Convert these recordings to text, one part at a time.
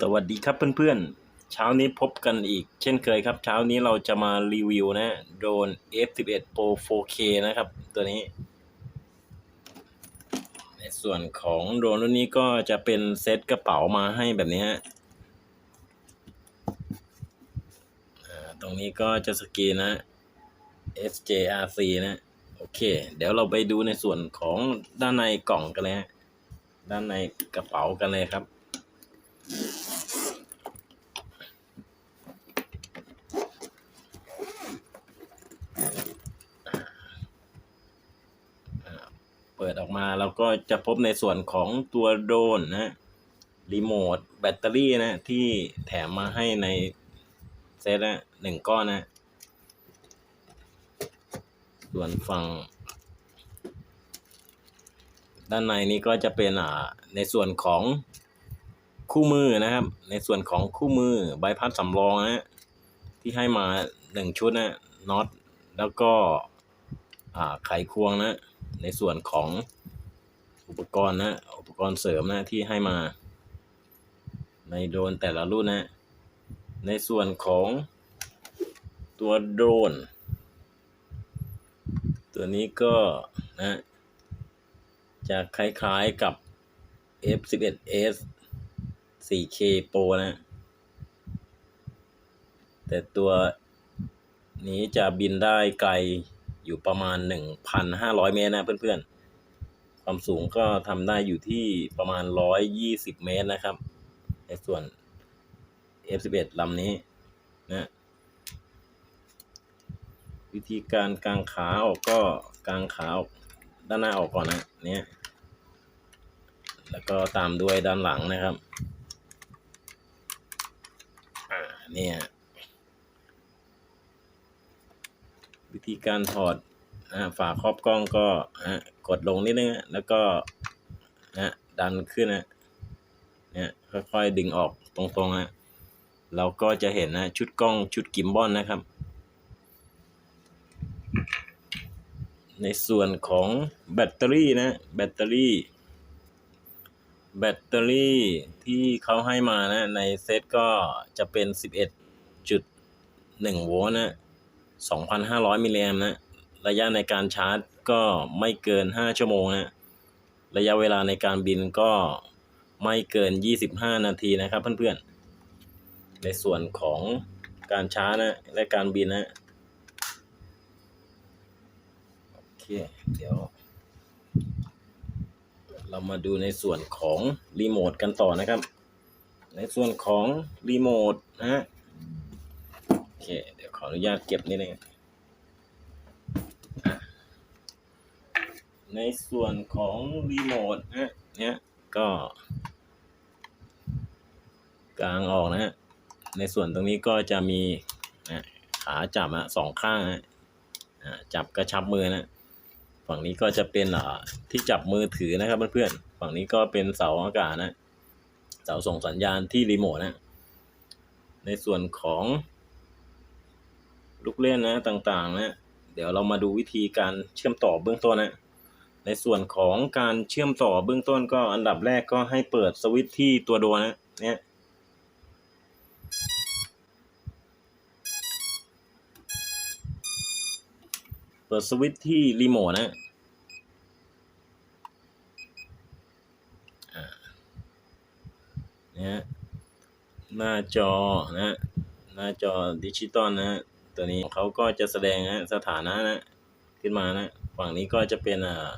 สวัสดีครับเพื่อนๆ เช้านี้พบกันอีก เช่นเคยครับ เช้านี้เราจะมารีวิวนะโดน F11 Pro 4K นะครับ ตัวนี้ ในส่วนของโดนรุ่นนี้ก็จะเป็นเซตกระเป๋ามาให้แบบนี้ฮะตรงนี้ก็จะสกีนนะ SJRC นะโอเค เดี๋ยวเราไปดูในส่วนของด้านในกล่องกันเลยฮะด้านในกระเป๋ากันเลยครับ ปิดออกมาเราก็จะพบในส่วนของตัวโดรนนะรีโมทแบตเตอรี่นะที่แถมมาให้ในเซตละหนึ่งก้อนนะ ส่วนฝั่ง ด้านในนี้ก็จะเป็นอ่าในส่วนของคู่มือนะครับ ในส่วนของคู่มือใบพัดสำรองนะที่ให้มาหนึ่งชุดนะน็อตแล้วก็อ่าไขควงนะ ในส่วนของอุปกรณ์นะอุปกรณ์เสริมนะที่ให้มา ในโดรนแต่ละรุ่นนะ ในส่วนของตัวโดรน ตัวนี้ก็นะจะคล้ายๆกับ F11s 4K Pro นะ แต่ตัวนี้จะบินได้ไกล อยู่ประมาณ 1,500 เมตรนะเพื่อนๆ ความสูงก็ทำได้อยู่ที่ประมาณ 120 เมตรนะครับ ในส่วน F11 ลำนี้นะวิธีการกางขาออกก็กางขาออกด้านหน้าออกก่อนนะเนี่ยแล้วก็ตามด้วยด้านหลังนะครับ อ่าเนี่ย วิ ธีการถอดฝาครอบกล้องก็กดลงนิดนึงแล้วก็นะดันขึ้นนะเนี่ยค่อยๆดึงออกตรงๆนะเราก็จะเห็นนะชุดกล้องชุดกิมบอลนะครับ ในส่วนของแบตเตอรี่นะแบตเตอรี่ แบตเตอรี่ที่เขาให้มานะในเซตก็จะเป็น 11.1 โวลต์นะ 2,500 มิลลิแอมป์นะระยะในการชาร์จก็ไม่เกิน 5 ชั่วโมงนะระยะเวลาในการบินก็ไม่เกิน 25 นาทีนะครับเพื่อนๆ ในส่วนของการชาร์จนะและการบินนะโอเคเดี๋ยว เรามาดูในส่วนของรีโมทกันต่อนะครับ ในส่วนของรีโมทนะฮะ เค เดี๋ยวขออนุญาตเก็บนิดนึงในส่วนของรีโมทนะเนี่ยก็กลางออกนะฮะ ในส่วนตรงนี้ก็จะมีนะขาจับอะสองข้างนะจับกระชับมือนะ ฝั่งนี้ก็จะเป็นอ่าที่จับมือถือนะครับเพื่อนๆ ฝั่งนี้ก็เป็นเสาอากาศนะ เสาส่งสัญญาณที่รีโมทนะ ในส่วนของ ลูกเล่นนะต่างๆนะเดี๋ยวเรามาดูวิธีการเชื่อมต่อเบื้องต้นนะในส่วนของการเชื่อมต่อเบื้องต้นก็อันดับแรกก็ให้เปิดสวิตช์ที่ตัวโดรนนะเนี่ยเปิดสวิตช์ที่รีโมทนะเนี่ยหน้าจอนะหน้าจอดิจิตอลนะ ตัวนี้เขาก็จะแสดงนะสถานะนะขึ้นมานะ ฝั่งนี้ก็จะเป็นอ่า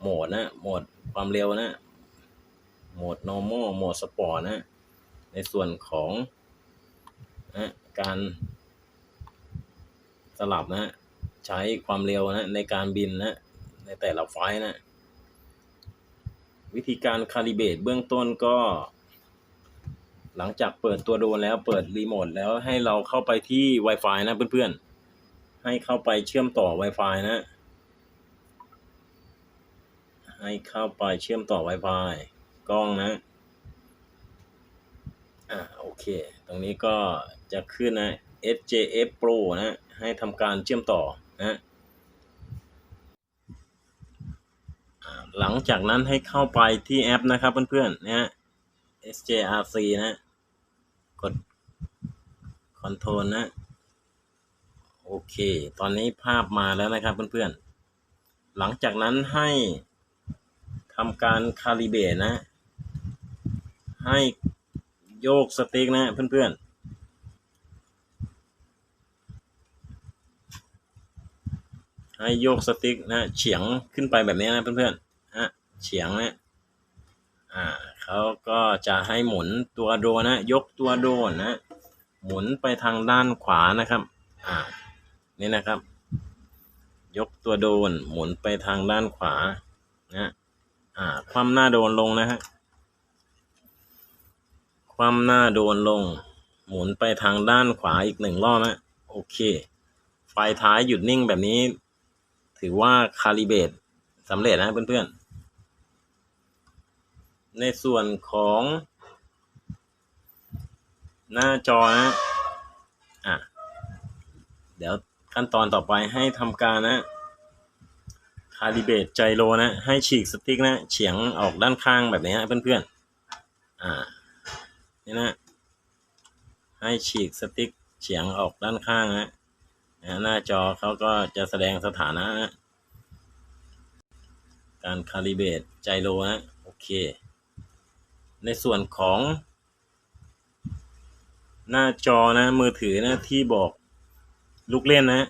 โหมดนะโหมดความเร็วนะโหมด normal โหมด sport นะ ในส่วนของนะการสลับนะ ใช้ความเร็วนะในการบินนะ ในแต่ละไฟล์นะ วิธีการคาลิเบตเบื้องต้นก็ หลังจากเปิดตัวโดรนแล้วเปิดรีโมทแล้วให้เราเข้าไปที่ Wi-Fi นะเพื่อนๆ ให้เข้าไปเชื่อมต่อ Wi-Fi นะ ให้เข้าไปเชื่อมต่อ Wi-Fi กล้องนะ อ่าโอเค ตรงนี้ก็จะขึ้นนะ SJF Pro นะ ให้ทำการเชื่อมต่อนะหลังจากนั้นให้เข้าไปที่แอปนะครับเพื่อนๆนะ SJRC นะ กดคอนโทรลนะ โอเค ตอนนี้ภาพมาแล้วนะครับเพื่อนๆ หลังจากนั้นให้ทำการคาลิเบตนะ ให้โยกสติ๊กนะเพื่อนๆให้โยกสติ๊กนะเฉียงขึ้นไปแบบนี้นะเพื่อนๆฮะเฉียงนะอ่า เขาก็จะให้หมุนตัวโดนนะ ยกตัวโดนนะ หมุนไปทางด้านขวานะครับ อ่า นี่นะครับ ยกตัวโดน หมุนไปทางด้านขวา นะ อ่า คว่ำหน้าโดนลงนะฮะ คว่ำหน้าโดนลง หมุนไปทางด้านขวาอีกหนึ่งรอบนะโอเคปลายท้ายหยุดนิ่งแบบนี้ ถือว่าคาลิเบตสำเร็จนะเพื่อนๆ ในส่วนของหน้าจอนะอะ เดี๋ยวขั้นตอนต่อไปให้ทำการนะคาลิเบตไจโรนะ ให้ฉีกสติ๊กนะ เฉียงออกด้านข้างแบบนี้นะเพื่อนๆ อ่า นี่นะ ให้ฉีกสติ๊กเฉียงออกด้านข้างนะนะหน้าจอเขาก็จะแสดงสถานะนะการคาลิเบตไจโรนะ โอเค ในส่วนของหน้าจอนะมือถือนะที่บอกลูกเล่นนะ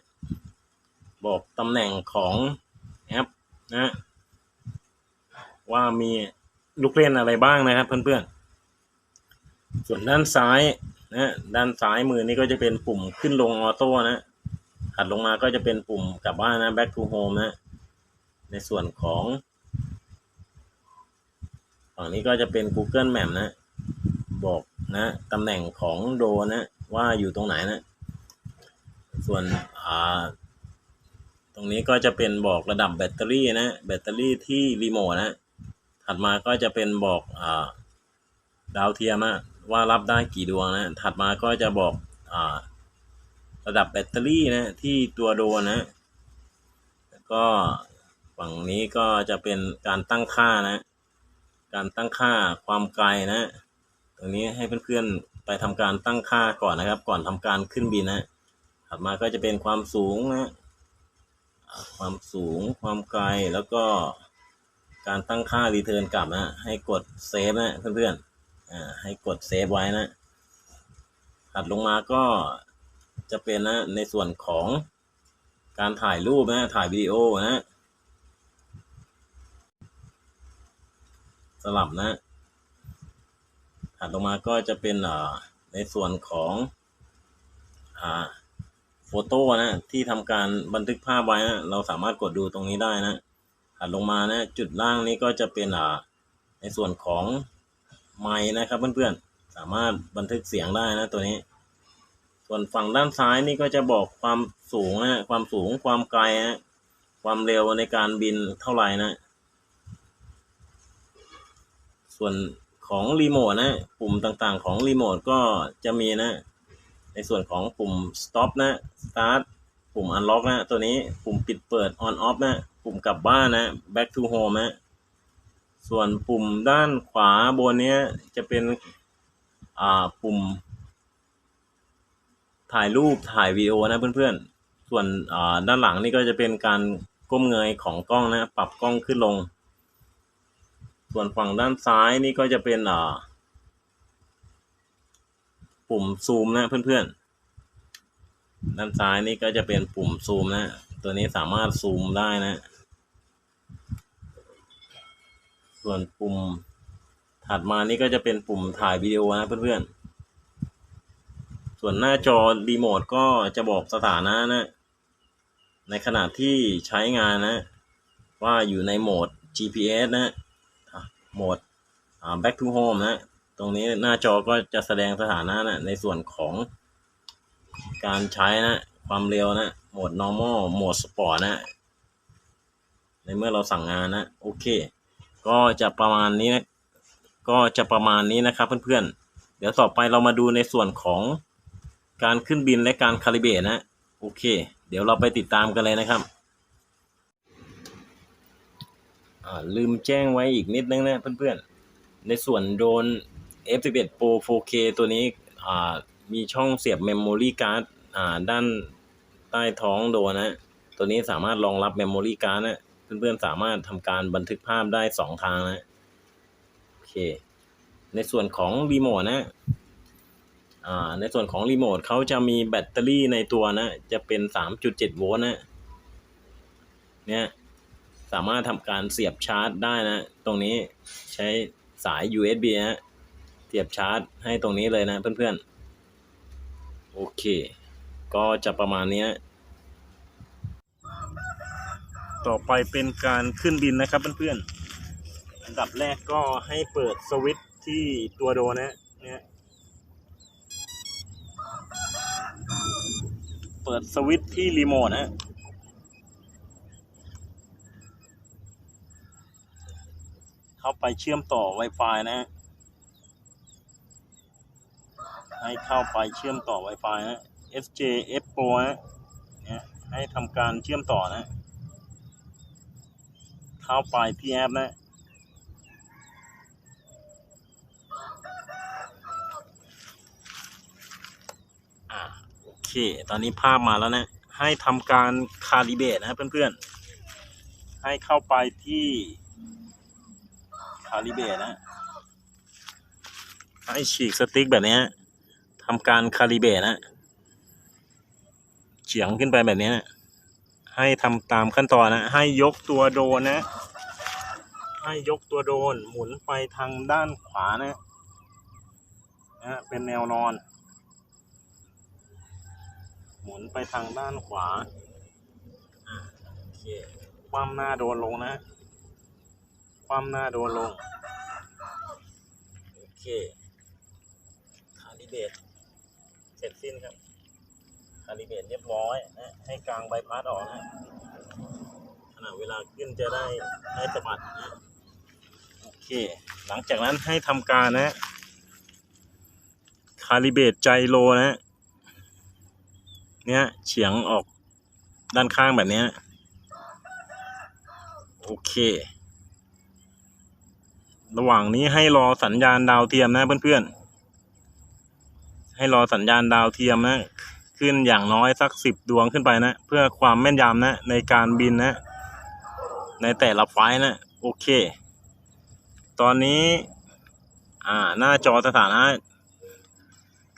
บอกตำแหน่งของแอปนะ ว่ามีลูกเล่นอะไรบ้างนะครับ เพื่อนๆ ส่วนด้านซ้ายนะด้านซ้ายมือนี่ก็จะเป็นปุ่มขึ้นลงออโต้นะถัดลงมาก็จะเป็นปุ่มกลับบ้านนะ back to home นะ ในส่วนของ ฝั่งนี้ก็จะเป็น Google Map นะ บอกนะตำแหน่งของโดนะ ว่าอยู่ตรงไหนนะ ส่วนอ่าตรงนี้ก็จะเป็นบอกระดับแบตเตอรี่นะ แบตเตอรี่ที่รีโมทนะ ถัดมาก็จะเป็นบอกอ่าดาวเทียมอะว่ารับได้กี่ดวงนะ ถัดมาก็จะบอกอ่าระดับแบตเตอรี่นะที่ตัวโดนนะแล้วก็ฝั่งนี้ก็จะเป็นการตั้งค่านะ การตั้งค่าความไกลนะ ตรงนี้ให้เพื่อนๆไปทำการตั้งค่าก่อนนะครับ ก่อนทำการขึ้นบินนะถัดมาก็จะเป็นความสูงนะ ความสูง ความไกล แล้วก็การตั้งค่ารีเทิร์นกลับนะ ให้กดเซฟนะเพื่อนๆ อ่า ให้กดเซฟไว้นะ ถัดลงมาก็จะเป็นนะในส่วนของการถ่ายรูปนะ ถ่ายวิดีโอนะ สลับนะถัดลงมาก็จะเป็นในส่วนของอ่าโฟโต้นะที่ทำการบันทึกภาพไว้นะเราสามารถกดดูตรงนี้ได้นะถัดลงมานะจุดล่างนี้ก็จะเป็นในส่วนของไมค์นะครับเพื่อนๆสามารถบันทึกเสียงได้นะตัวนี้ส่วนฝั่งด้านซ้ายนี่ก็จะบอกความสูงนะความสูงความไกลนะความเร็วในการบินเท่าไหร่นะ ส่วนของรีโมทนะ ปุ่มต่างๆ ของรีโมทก็จะมีนะ ในส่วนของปุ่ม stop นะ start ปุ่ม unlock นะ ตัวนี้ปุ่มปิดเปิด on off นะ ปุ่มกลับบ้านนะ back to home นะ ส่วนปุ่มด้านขวาบนเนี้ยจะเป็น อ่า ปุ่ม ถ่ายรูปถ่ายวีดีโอนะเพื่อนๆ ส่วน อ่า ด้านหลังนี่ก็จะเป็นการก้มเงยของกล้องนะ ปรับกล้องขึ้นลง ส่วนฝั่งด้านซ้ายนี่ก็จะเป็นอ่าปุ่มซูมนะเพื่อนๆ ด้านซ้ายนี่ก็จะเป็นปุ่มซูมนะ ตัวนี้สามารถซูมได้นะ ส่วนปุ่มถัดมานี่ก็จะเป็นปุ่มถ่ายวิดีโอนะเพื่อนๆ ส่วนหน้าจอรีโมทก็จะบอกสถานะนะ ในขณะที่ใช้งานนะ ว่าอยู่ในโหมด GPS นะอะ โหมดอ่า back to home นะตรงนี้หน้าจอก็จะแสดงสถานะนะในส่วนของการใช้นะ ความเร็วนะ โหมด normal โหมด sport นะ ในเมื่อเราสั่งงานนะ โอเค ก็จะประมาณนี้นะ ก็จะประมาณนี้นะครับเพื่อนๆ เดี๋ยวต่อไปเรามาดูในส่วนของการขึ้นบินและการคาลิเบรตนะ โอเค เดี๋ยวเราไปติดตามกันเลยนะครับ อ่า ลืมแจ้งไว้อีกนิดนึงนะเพื่อนๆ ในส่วนโดรน F11 Pro 4K ตัวนี้มีช่องเสียบเมมโมรี่การ์ดด้านใต้ท้องโดนนะ ตัวนี้สามารถรองรับเมมโมรี่การ์ดนะเพื่อนๆ สามารถทำการบันทึกภาพได้สองทางนะโอเค ในส่วนของรีโมทนะในส่วนของรีโมทเขาจะมีแบตเตอรี่ในตัวนะ จะเป็น 3.7 โวลต์นะเนี่ย สามารถทำการเสียบชาร์จได้นะ ตรงนี้ใช้สาย USB นะเสียบชาร์จให้ตรงนี้เลยนะเพื่อนๆ โอเค ก็จะประมาณนี้ ต่อไปเป็นการขึ้นบินนะครับเพื่อนๆ อันดับแรกก็ให้เปิดสวิตช์ที่ตัวโดนนะเนี่ยเปิดสวิตช์ที่รีโมทนะ เข้าไปเชื่อมต่อ Wi-Fi นะฮะให้เข้าไปเชื่อมต่อ Wi-Fi นะ SJF Pro นะให้ทำการเชื่อมต่อนะ เข้าไปที่แอปนะอ่าโอเค ตอนนี้ภาพมาแล้วนะ ให้ทำการคาลิเบตนะเพื่อนๆ ให้เข้าไปที่ คาลิเบตนะให้ฉีกสติ๊กแบบนี้ทำการคาลิเบตนะเฉียงขึ้นไปแบบนี้ให้ทำตามขั้นตอนนะ ให้ยกตัวโดนนะ ให้ยกตัวโดนหมุนไปทางด้านขวานะนะเป็นแนวนอน หมุนไปทางด้านขวาโอเคความหน้าโดนลงนะ ความหน้าโดนลง โอเคคาลิเบตเสร็จสิ้นครับคาลิเบตเรียบร้อยนะให้กลางใบพัดออกนะขณะเวลาขึ้นจะได้ได้สะบัดนะโอเค หลังจากนั้นให้ทำการนะ คาลิเบตใจโลนะ เนี่ยเฉียงออกด้านข้างแบบนี้โอเค ระหว่างนี้ให้รอสัญญาณดาวเทียมนะเพื่อนๆ ให้รอสัญญาณดาวเทียมนะ ขึ้นอย่างน้อยสักสิบดวงขึ้นไปนะ เพื่อความแม่นยำนะ ในการบินนะ ในแต่ละไฟล์นะ โอเค ตอนนี้ อ่า หน้าจอสถานะ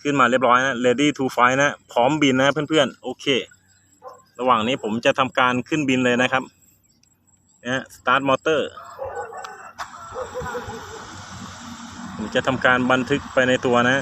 ขึ้นมาเรียบร้อยนะ ready to fly นะ พร้อมบินนะเพื่อนๆ โอเค ระหว่างนี้ผมจะทำการขึ้นบินเลยนะครับนะ start motor ผมจะทำการบันทึกไปในตัวนะ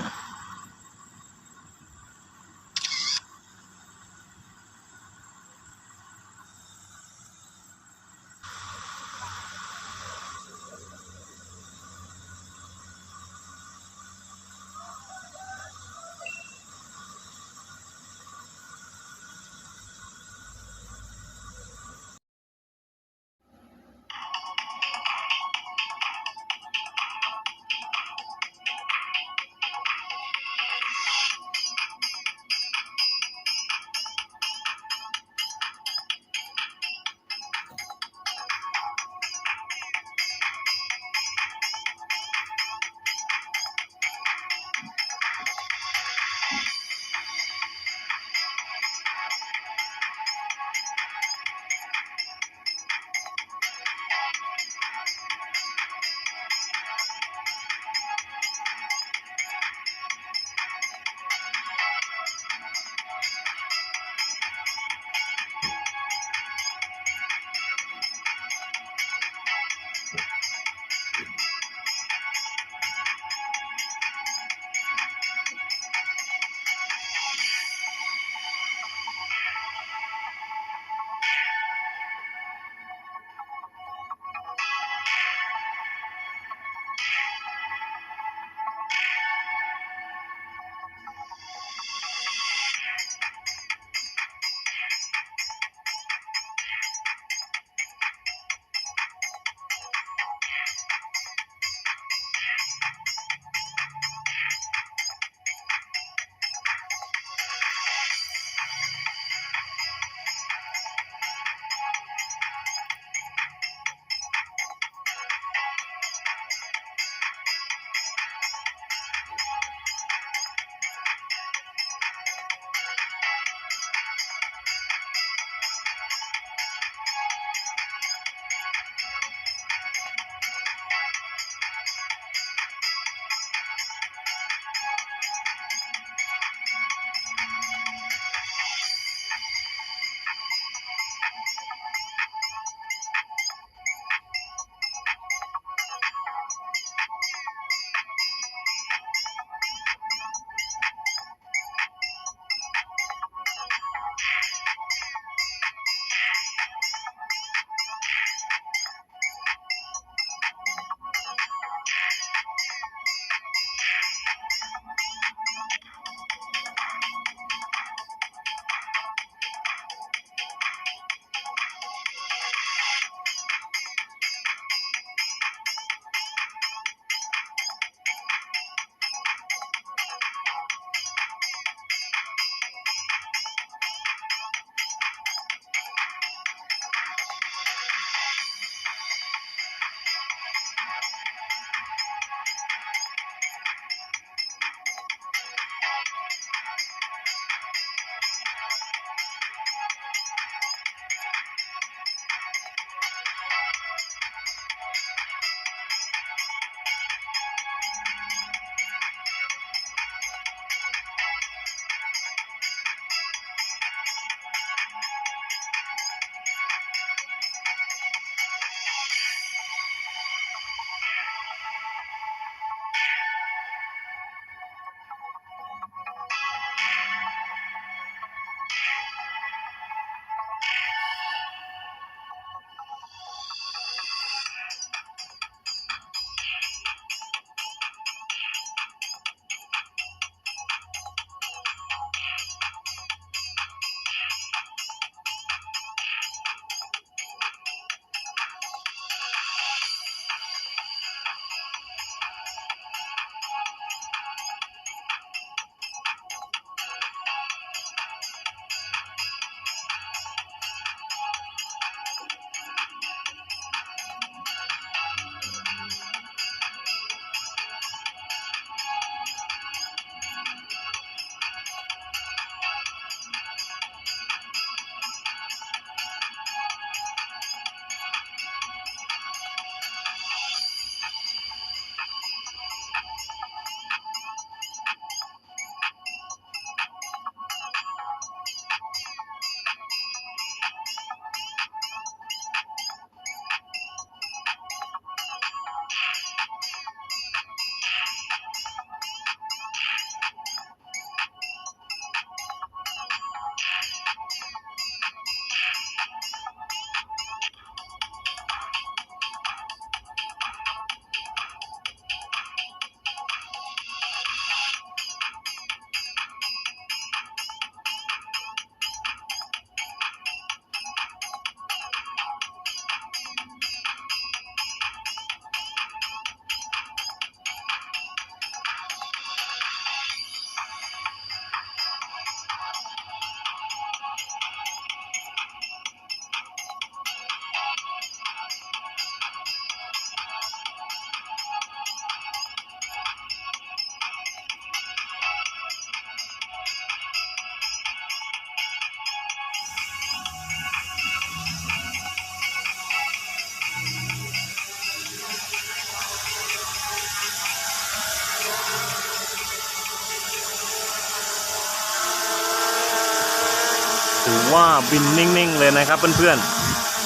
ว่าบินนิ่งๆเลยนะครับเพื่อน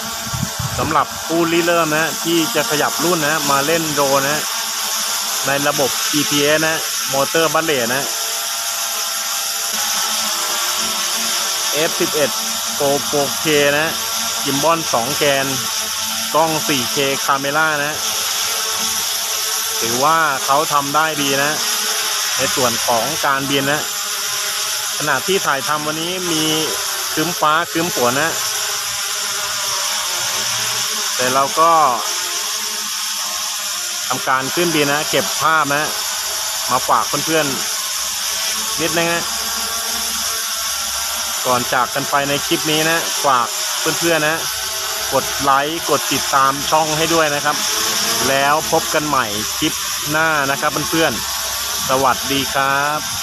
ๆสำหรับผู้ริเริ่มนะที่จะขยับรุ่นนะมาเล่นโดนะในระบบ GPS นะมอเตอร์บัลเลตนะ F11 Pro 4K นะกิมบอล2แกน กล้อง 4K คาเมล่านะถือว่าเขาทำได้ดีนะ ในส่วนของการบินนะขณะที่ถ่ายทำวันนี้มี ครึ้มฟ้าครึ้มฝนนะ แต่เราก็ทำการขึ้นบินนะ เก็บภาพนะ มาฝากเพื่อนๆนิดนึงนะก่อนจากกันไปในคลิปนี้นะ ฝากเพื่อนๆนะ กดไลค์กดติดตามช่องให้ด้วยนะครับ แล้วพบกันใหม่คลิปหน้านะครับเพื่อนๆสวัสดีครับ